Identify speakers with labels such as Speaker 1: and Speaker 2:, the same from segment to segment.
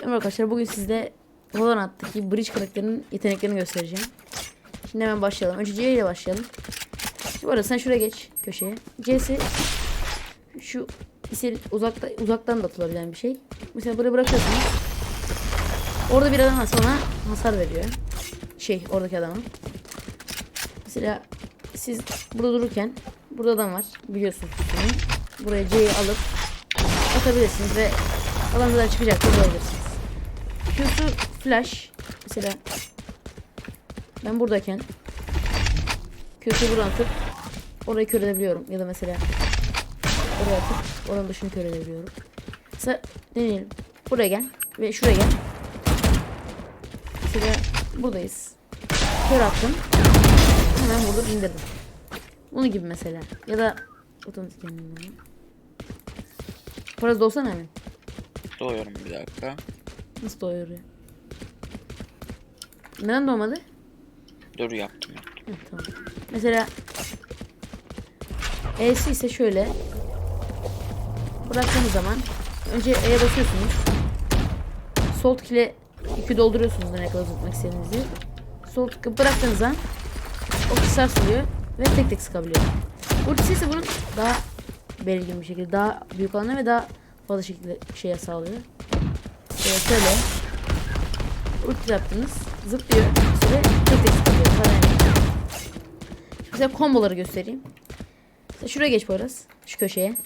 Speaker 1: Merhaba arkadaşlar bugün sizde Valorant'taki Bridge karakterinin yeteneklerini göstereceğim. Şimdi hemen başlayalım. Önce C ile başlayalım. Şimdi bu arada sen şuraya geç köşeye. C'si şu ise uzakta uzaktan da atılabilen bir şey. Mesela buraya bırakıyorsunuz. Orada bir adam sana hasar veriyor. Şey oradaki adama. Mesela siz burada dururken burada adam var biliyorsunuz. Buraya C'yi alıp atabilirsiniz ve alandan çıkacak da bulabilirsiniz. Q'su flash. Mesela ben buradayken Q'su buradan atıp orayı kör edebiliyorum. Ya da mesela oraya atıp oranın dışını kör edebiliyorum. Mesela deneyelim. Buraya gel ve şuraya gel. Mesela buradayız. Kör attım. Hemen burada indirdim. Bunu gibi mesela. Ya da otomatik kendimden. Parası dolsana hemen.
Speaker 2: Doğuyorum bir dakika.
Speaker 1: Nasıl doyuyor ya? Neden doğmadı?
Speaker 2: Dur yaptım. yaptım.
Speaker 1: Hı, tamam. Mesela E'si ise şöyle bıraktığınız zaman önce E'ye basıyorsunuz. Sol tık ile yükü dolduruyorsunuz ne kadar tutmak istediğinizi. Sol tıkı bıraktığınız zaman o kısarsılıyor ve tek tek sıkabiliyor. Ultisi ise bunun daha belirgin bir şekilde daha büyük alana ve daha fazla şekilde şeye sağlıyor. Ee, şöyle ulti yaptınız zıplıyor ve tek tek sıkabiliyor. Para yani. Mesela komboları göstereyim. Mesela şuraya geç Poyraz. Şu köşeye.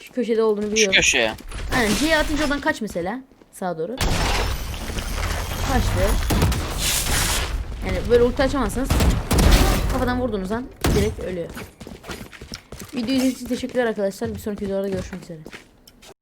Speaker 1: Şu köşede olduğunu
Speaker 2: Şu
Speaker 1: biliyorum.
Speaker 2: köşeye.
Speaker 1: Aynen C'ye atınca oradan kaç mesela. Sağa doğru. Kaçtı. Yani böyle ulti açamazsanız kafadan vurduğunuz an direkt ölüyor. Video izlediğiniz için teşekkürler arkadaşlar. Bir sonraki videolarda görüşmek üzere.